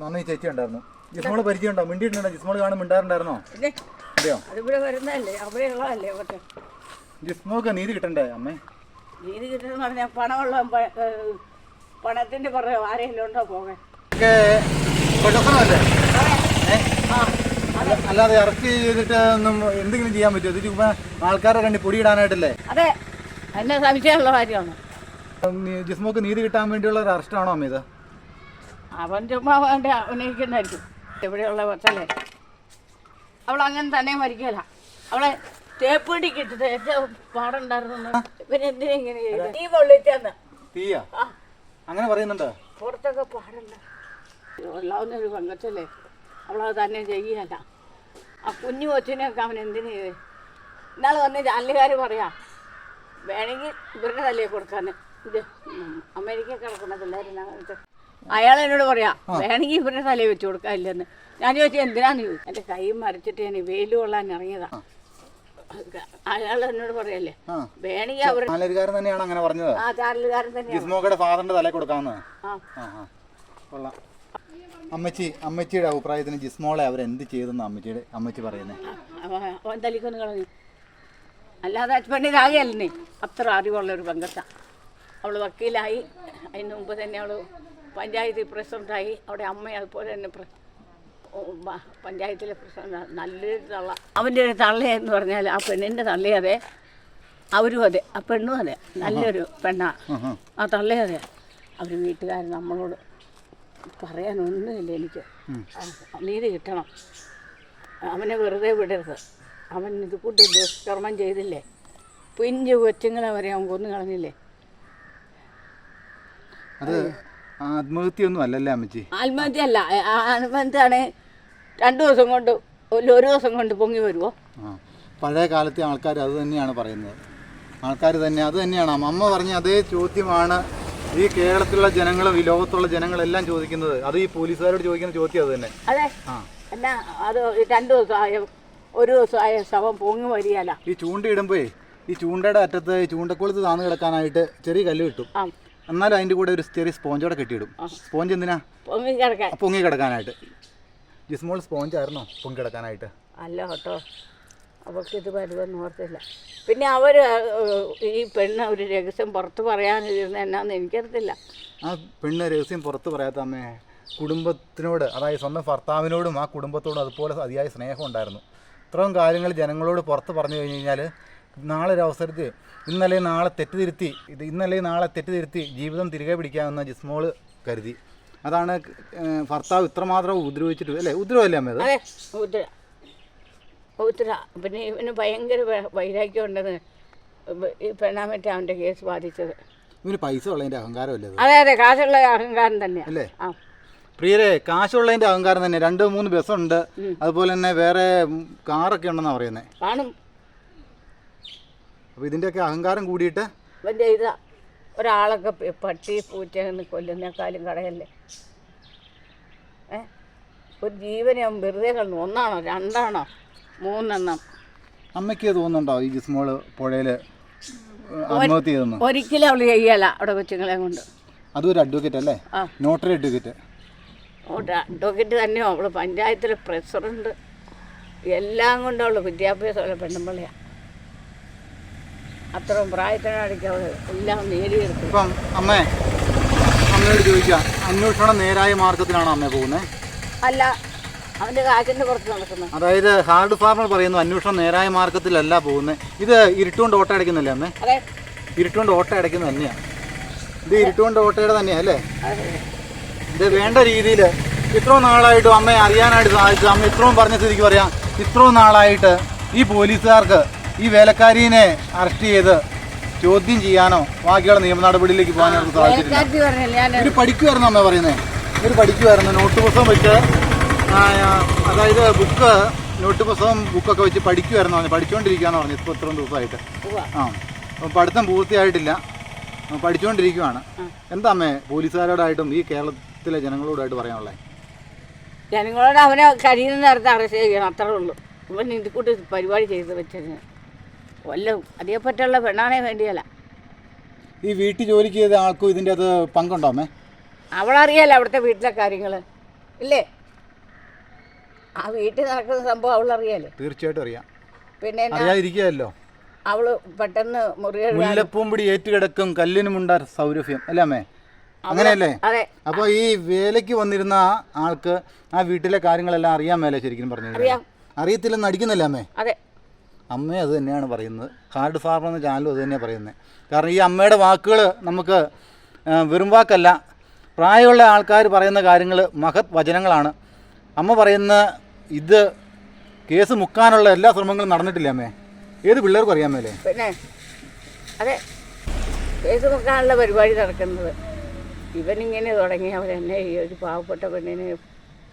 നന്ദി ചേച്ചി ഉണ്ടായിരുന്നു ജിസ്മോൾ പരിചയമുണ്ടോ? മിണ്ടിയിട്ടുണ്ടോ? ജിസ്മോൾ കാണും മിണ്ടാറുണ്ടായിരുന്നോ? അതെയോ അതിവിടെ വരുന്നതല്ലേ? ജിസ്മോക്ക് നീതി കിട്ടണ്ടേ അമ്മേ? നീതി കിട്ടുന്ന പറഞ്ഞാൽ പണമുള്ള പണത്തിന്റെ പുറകെ ആരെങ്കിലും ഉണ്ടോ പോകാൻ അല്ലാതെ ഇറക്കി ചെയ്തിട്ട് ഒന്നും എന്തെങ്കിലും ചെയ്യാൻ പറ്റുമോ? ഇത് ചുമ്മാ ആൾക്കാരെ കണ്ടി പൊടിയിടാനായിട്ടല്ലേ? അതെ. എന്നെ സംശയമുള്ള കാര്യമാണ്. ജിസ്മോക്ക് നീതി കിട്ടാൻ വേണ്ടിയുള്ള ഒരു അറസ്റ്റാണോ അമ്മ ഇത്? അവൻ ചുമ്മാ വേണ്ട അഭിനയിക്കുന്നതായിരിക്കും ഇവിടെയുള്ള കൊച്ചല്ലേ അവൾ അങ്ങനെ തന്നെ മരിക്കല. അവളെ തേപ്പേടി കിട്ടിട്ട് ഏറ്റവും പാടുണ്ടായിരുന്നു പിന്നെ എന്തിനെ ഇങ്ങനെ തീയാ? അങ്ങനെ പറയുന്നുണ്ടോ. പുറത്തൊക്കെ പാടല്ല കൊള്ളാവുന്ന ഒരു പങ്കച്ചല്ലേ അവളത് തന്നെ ചെയ്യല്ല ആ കുഞ്ഞു കൊച്ചിനെയൊക്കെ അവൻ എന്തിനു ചെയ്ത്? ഇന്നാൾ വന്ന് ജാലികാർ പറയാ വേണമെങ്കിൽ ഇവരുടെ തലയെ കൊടുക്കാൻ ഇത് അമേരിക്ക കിടക്കുന്ന പിള്ളേരിനകത്ത് അയാൾ എന്നോട് പറയാ വേണമെങ്കിൽ ഇവരുടെ തലയിൽ വെച്ചു കൊടുക്കാനില്ലെന്ന് ഞാൻ ചോദിച്ചു എന്തിനാന്ന് ചോദിച്ചു? എന്റെ കൈ മരച്ചിട്ട് ഞാൻ വെയിൽ കൊള്ളാൻ ഇറങ്ങിയതാ. അയാൾ എന്നോട് പറയല്ലേ വേണമെങ്കിൽ അവർ തന്നെയാണ് അങ്ങനെ പറഞ്ഞത്. ആ ചാരലുകാരൻ തന്നെയാണ്. ഫാദറിന്റെ തലയിൽ കൊടുക്കാമെന്ന് കൊള്ളാം. അമ്മച്ചി അമ്മച്ചിയുടെ അഭിപ്രായത്തിന് ജിസ്മോളെ അവർ എന്ത് ചെയ്തെന്ന് അമ്മച്ചിയുടെ അമ്മച്ചി പറയുന്നത് കളഞ്ഞു. അല്ലാതെ പെണ്ണിനാകെയല്ലേ അത്ര അറിവുള്ള ഒരു പെങ്കത്ത അവൾ വക്കീലായി. അതിന് മുമ്പ് തന്നെ അവൾ പഞ്ചായത്തിൽ പ്രസിഡന്റായി അവിടെ അമ്മ അതുപോലെ തന്നെ പഞ്ചായത്തിലെ പ്രസിഡന്റ് നല്ലൊരു തള്ള. അവന്റെ ഒരു തള്ളയെന്ന് പറഞ്ഞാൽ ആ പെണ്ണിന്റെ തള്ളയതെ അവരും അതെ. ആ പെണ്ണും അതെ. നല്ലൊരു പെണ്ണാ. ആ തള്ളയതെ അതെ. അവർ വീട്ടുകാർ നമ്മളോട് പറയാനൊന്നുമില്ല എനിക്ക്. നീതി കിട്ടണം. അവനെ വെറുതെ വിടരുത്. അവൻ ഇത് കൂട്ട് ദുഷ്കർമ്മം ചെയ്തില്ലേ? പിഞ്ചു കൊച്ചുങ്ങളെ വരെ അവൻ കൊന്നു കളഞ്ഞില്ലേ? അത്. ആത്മഹത്യയൊന്നും അല്ലല്ലേ അമ്മച്ചി ആത്മഹത്യ അല്ല ആത്മഹത്യാണ് രണ്ടു ദിവസം കൊണ്ട് ഒരു ദിവസം കൊണ്ട് പൊങ്ങി വരുമോ പഴയ കാലത്തെ ആൾക്കാർ അത് തന്നെയാണ് പറയുന്നത്. ആൾക്കാർ തന്നെ അത് തന്നെയാണ്. അമ്മ പറഞ്ഞ അതേ ചോദ്യമാണ് ഈ കേരളത്തിലുള്ള ജനങ്ങളും ഈ ലോകത്തുള്ള ജനങ്ങളെല്ലാം ചോദിക്കുന്നത്. അത് ഈ പോലീസുകാരോട് ചോദിക്കുന്ന ചോദ്യം അത് തന്നെ. അതെ. എന്നാ അത് രണ്ടു ദിവസമായ ഒരു ദിവസമായ ശവം പൊങ്ങി വരികയല്ല ഈ ചൂണ്ടയിടുമ്പോഴേ ഈ ചൂണ്ടയുടെ അറ്റത്ത് ചൂണ്ടക്കുളത്ത് താന്ന് കിടക്കാനായിട്ട് ചെറിയ കല്ല് കിട്ടും. എന്നാലും അതിന്റെ കൂടെ ഒരു ചെറിയ സ്പോഞ്ചോടെ കെട്ടിയിടും. സ്പോഞ്ച് എന്തിനാ? പൊങ്ങി കിടക്കാൻ. പൊങ്ങി കിടക്കാനായിട്ട് ജിസ്മോൾ സ്പോഞ്ച് ആയിരുന്നോ? പൊങ്ങി കിടക്കാനായിട്ട് അല്ല കേട്ടോ. അവൾക്ക് ഇത് വരുമെന്ന് ഓർത്തില്ല. പിന്നെ അവർ ഈ പെണ്ണ് ഒരു രഹസ്യം പുറത്ത് പറയാനിരുന്ന എന്നാന്ന് എനിക്കറിയത്തില്ല. ആ പെണ്ണ് രഹസ്യം പുറത്ത് പറയാത്ത അമ്മേ കുടുംബത്തിനോട് അതായത് സ്വന്തം ഭർത്താവിനോടും ആ കുടുംബത്തോടും അതുപോലെ അതിയായ സ്നേഹം ഉണ്ടായിരുന്നു. ഇത്രയും കാര്യങ്ങൾ ജനങ്ങളോട് പുറത്ത് പറഞ്ഞു കഴിഞ്ഞ് കഴിഞ്ഞാൽ നാളെ ഒരു അവസരത്തിൽ ഇന്നലെ നാളെ തെറ്റുതിരുത്തി ഇത് ഇന്നലെ നാളെ തെറ്റുതിരുത്തി ജീവിതം തിരികെ പിടിക്കാമെന്ന് ജിസ്മോൾ കരുതി. അതാണ് ഭർത്താവ് ഇത്രമാത്രം ഉപദ്രവിച്ചിട്ട് അല്ലേ? ഉപദ്രവമല്ലേ അമ്മ അതെ ഉത്തര ഉത്തര പിന്നെ ഇവന് ഭയങ്കര വൈരാഗ്യം ഉണ്ടെന്ന് ഈ പെണ്ണാമറ്റ അവന്റെ കേസ് ബാധിച്ചത്. ഇവന് പൈസ ഉള്ളതിന്റെ അഹങ്കാരമല്ലേ അത് അതെ അതെ കാശുള്ള അഹങ്കാരം തന്നെ. അല്ലേ? ആ. പ്രിയരെ കാശുള്ളതിന്റെ അഹങ്കാരം തന്നെ. രണ്ട് മൂന്ന് ബസ്സുണ്ട്. അതുപോലെ തന്നെ വേറെ കാറൊക്കെ ഉണ്ടെന്നാണ് പറയുന്നത് കാണും. അപ്പോൾ ഇതിന്റെയൊക്കെ അഹങ്കാരം കൂടിയിട്ട് ഇവന്റെ ഇതാ ഒരാളൊക്കെ പട്ടി പൂച്ചയെന്ന് കൊല്ലുന്നേക്കാളും കടയല്ലേ? ഏ? ഒരു ജീവനെ അവൻ വെറുതെ കണ്ടു ഒന്നാണോ? രണ്ടാണോ? മൂന്നെണ്ണം. അമ്മയ്ക്ക് തോന്നുന്നുണ്ടോ ഈ ജിസ്മോൾ പുഴയിൽ ആത്മഹത്യ ചെയ്തെന്ന്? ഒരിക്കലും അവൾ ചെയ്യല അവിടെ കൊച്ചുങ്ങളെ കൊണ്ട്. അതൊരു അഡ്വക്കേറ്റ് അല്ലേ? ആ. നോട്ടറി അഡ്വക്കേറ്റ് അഡ്വക്കേറ്റ് തന്നെയോ? അവൾ പഞ്ചായത്തിലെ പ്രസിഡന്റ് എല്ലാം കൊണ്ടും അവൾ വിദ്യാഭ്യാസമുള്ള പെണ്ണുമ്പിള്ളയാണ് അത്രയും പ്രായത്തിനടിക്ക് അവൾ എല്ലാം നേടിയെടുത്തു. ഇപ്പം അമ്മേ അമ്മയോട് ചോദിക്കാം അന്വേഷണം നേരായ മാർഗത്തിലാണോ അമ്മ പോകുന്നത് അല്ല അവന്റെ കാറ്റിന്റെ പുറത്ത് നടക്കുന്നു. അതായത് ഹാർഡ് ഫാർമർ പറയുന്നു അന്വേഷണം നേരായ മാർഗത്തിലല്ല പോകുന്നത് ഇത് ഇരുട്ടുകൊണ്ട് ഓട്ട അടയ്ക്കുന്നല്ലേ അമ്മേ? അതെ. ഇരുട്ടുകൊണ്ട് ഓട്ട അടയ്ക്കുന്നത് തന്നെയാണ് ഇത് ഇരുട്ടുകൊണ്ട് ഓട്ടയുടെ തന്നെയാ അല്ലേ? ഇത് വേണ്ട രീതിയിൽ ഇത്രയും നാളായിട്ടും അമ്മയെ അറിയാനായിട്ട് സാധിച്ചു അമ്മ ഇത്രയും പറഞ്ഞ സ്ഥിതിക്ക് പറയാം. ഇത്രയും നാളായിട്ട് ഈ പോലീസുകാർക്ക് ഈ വേലക്കാരിനെ അറസ്റ്റ് ചെയ്ത് ചോദ്യം ചെയ്യാനോ ബാക്കിയുള്ള നിയമ നടപടിയിലേക്ക് പോകാനോ സാധിച്ചിട്ടില്ല ഇവർ പഠിക്കുമായിരുന്നു അമ്മ പറയുന്നത് ഇവർ പഠിക്കുമായിരുന്നു നോട്ട് പുസ്തകം വെച്ച് അതായത് ബുക്ക് നോട്ട് പുസ്തകം ബുക്കൊക്കെ വെച്ച് പഠിക്കുമായിരുന്നു പറഞ്ഞു പഠിച്ചുകൊണ്ടിരിക്കുകയെന്ന് പറഞ്ഞു. ഇപ്പോൾ ഇത്രയും ദിവസമായിട്ട്. ആ. അപ്പം പഠിത്തം പൂർത്തിയായിട്ടില്ല. പഠിച്ചുകൊണ്ടിരിക്കുകയാണ് പഠിച്ചുകൊണ്ടിരിക്കുവാണ് എന്താ അമ്മേ പോലീസുകാരോടായിട്ടും ഈ കേരളത്തിലെ ജനങ്ങളോടായിട്ട് പറയാനുള്ളത് ജനങ്ങളോട് അവനെ കഴിയുന്ന നേരത്തെ അറസ്റ്റ് ചെയ്യണം. അത്രേ ഉള്ളൂ. ഇവൻ ഇത് കൂട്ടി പരിപാടി ചെയ്ത് വെച്ചതിന് കൊല്ലം. അതേപ്പറ്റുള്ള പെണ്ണാണേ വേണ്ടിയല്ല. ഈ വീട്ടിൽ ജോലിക്ക് ചെയ്ത ആൾക്കും ഇതിന്റെ അത് പങ്കുണ്ടോ അമ്മേ? അവളറിയാലോ അവിടുത്തെ വീട്ടിലെ കാര്യങ്ങൾ ഇല്ലേ? ആ വീട്ടിൽ നടക്കുന്ന സംഭവം അവളറിയാലോ? തീർച്ചയായിട്ടും അറിയാം. പിന്നെ എന്നാ? അറിയാതിരിക്കുകയല്ലോ. അവൾ പെട്ടെന്ന് മുറികൾ മുല്ലപ്പൂമ്പിടി ഏറ്റുകിടക്കും ഉണ്ട സൗരഭ്യം. അല്ലേ അമ്മേ? അങ്ങനെയല്ലേ? അതെ. അപ്പോൾ ഈ വേലയ്ക്ക് വന്നിരുന്ന ആ ആൾക്ക് ആ വീട്ടിലെ കാര്യങ്ങളെല്ലാം അറിയാൻ മേലെ ശരിക്കും പറഞ്ഞു കഴിഞ്ഞാൽ. അറിയാം. അറിയത്തില്ലെന്ന് അടിക്കുന്നില്ല അമ്മേ? അതെ. അമ്മ അത് തന്നെയാണ് പറയുന്നത്. കാർഡ് ഫാർമർ എന്ന ചാനലും അത് തന്നെയാണ് പറയുന്നത്. കാരണം ഈ അമ്മയുടെ വാക്കുകൾ നമുക്ക് വെറും വാക്കല്ല. പ്രായമുള്ള ആൾക്കാർ പറയുന്ന കാര്യങ്ങൾ മഹത് വചനങ്ങളാണ്. അമ്മ പറയുന്ന ഇത് കേസ് മുക്കാനുള്ള എല്ലാ ശ്രമങ്ങളും നടന്നിട്ടില്ല അമ്മേ? ഏത് പിള്ളേർക്കും അറിയാൻ മേലേ പിന്നെ അതെ കേസ് മുക്കാനുള്ള പരിപാടി നടക്കുന്നത്. ഇവനിങ്ങനെ തുടങ്ങി അവരെന്നെ ഈ ഒരു പാവപ്പെട്ട പെണ്ണിനെ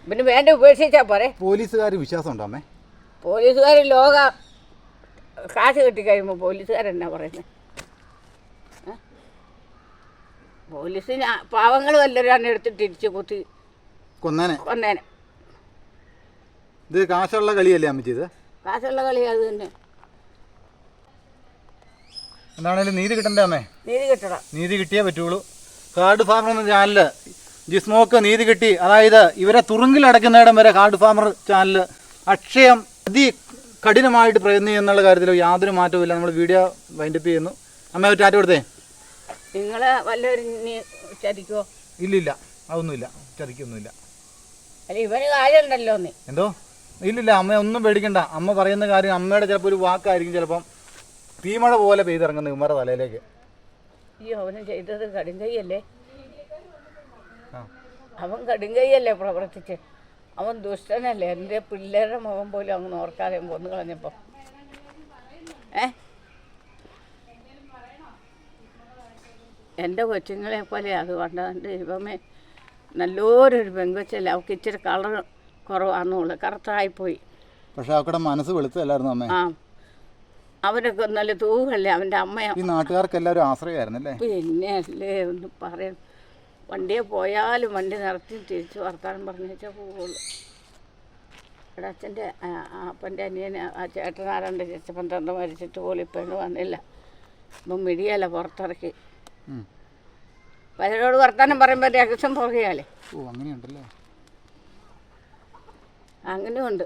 പിന്നെ വേണ്ട ഉപേക്ഷിച്ചാ പോരെ. പോലീസുകാർ വിശ്വാസമുണ്ടോ അമ്മേ? പോലീസുകാർ ലോക കാശ് കിട്ടിക്കഴിയുമ്പോൾ പോലീസുകാരെന്നാ പറയുന്നത് പോലീസിന് പാവങ്ങൾ വല്ലവരാണ് എടുത്തിട്ട് ഇടിച്ച് കുത്തി കൊന്നേനെ. കൊന്നേനെ. ഇത് കാശുള്ള കളിയല്ലേ അമ്മച്ചി ഇത്? കാശുള്ള കളി അത് തന്നെ. എന്താണേലും നീതി കിട്ടണ്ടേ അമ്മേ? നീതി കിട്ടണം. നീതി കിട്ടിയേ പറ്റുള്ളൂ. കാർഡ് ഫാമർ എന്ന ചാനൽ ജിസ്മോക്ക് നീതി കിട്ടി. അതായത് ഇവരെ തുറുങ്കിലടക്കുന്നിടം വരെ കാർഡ് ഫാമർ ചാനൽ അക്ഷയം അതി കഠിനമായിട്ട് പ്രയത്നം എന്നുള്ള കാര്യത്തിൽ യാതൊരു മാറ്റവും നമ്മൾ വീഡിയോ വൈൻഡപ്പ് ചെയ്യുന്നു. അമ്മ ഒരു ടാറ്റ കൊടുത്തേ? നിങ്ങൾ വല്ലവരും നീ ഇല്ല ഇല്ലില്ല. അതൊന്നുമില്ല. ചതിക്കൊന്നുമില്ല അല്ല ഇവന് കാര്യമുണ്ടല്ലോ നീ എന്തോ? ഇല്ലില്ല അമ്മ ഒന്നും പേടിക്കണ്ട. അമ്മ പറയുന്ന കാര്യം അമ്മയുടെ ചിലപ്പോൾ ഒരു വാക്കായിരിക്കും ചിലപ്പം. തീമഴ പോലെ പെയ്തിറങ്ങുന്ന ഇവന്മാരുടെ തലയിലേക്ക്. ഈ അവന് ചെയ്തത് കടുങ്കൈയല്ലേ അവൻ കടുങ്കൈയല്ലേ പ്രവർത്തിച്ച്? അവൻ ദുഷ്ടനല്ലേ? എന്റെ പിള്ളേരുടെ മുഖം പോലും അങ്ങ് ഓർക്കാതെ കൊന്നു കളഞ്ഞപ്പോൾ ഏ? എന്റെ കൊച്ചുങ്ങളെ പോലെ അത് കണ്ടതുകൊണ്ട് ഇവമേ നല്ലൊരു പെങ്കൊച്ചല്ലേ? അവൾക്ക് ഇച്ചിരി കളർ കുറവാണെന്നുള്ളു കറുത്തായിപ്പോയി. പക്ഷെ അവക്കടെ മനസ്സ് വെളുത്തല്ലായിരുന്നു അമ്മ? ആ. അവരൊക്കെ നല്ല തൂവല്ലേ? അവന്റെ അമ്മ ഈ നാട്ടുകാർക്ക് എല്ലാവരും ആശ്രയമായിരുന്നല്ലേ? പിന്നെ അല്ലേ ഒന്ന് പറയാം വണ്ടിയെ പോയാലും വണ്ടി നിർത്തി തിരിച്ചു വർത്താനം പറഞ്ഞേച്ചാൽ പോവുള്ളൂ. ഇവിടെ അച്ഛന്റെ അപ്പന്റെ അനിയനെ ആ ചേട്ടൻ ആരാണ്ട് ചേച്ചി പന്ത്രണ്ട് മരിച്ചിട്ട് പോലും ഇപ്പോഴും വന്നില്ല. ഇപ്പം മിടിയല്ല പുറത്തിറക്കി. പലരോട് വർത്താനം പറയുമ്പോൾ രഹസ്യം പുറകെയാലേ. ഓ അങ്ങനെയുണ്ടല്ലേ? അങ്ങനെയുണ്ട്.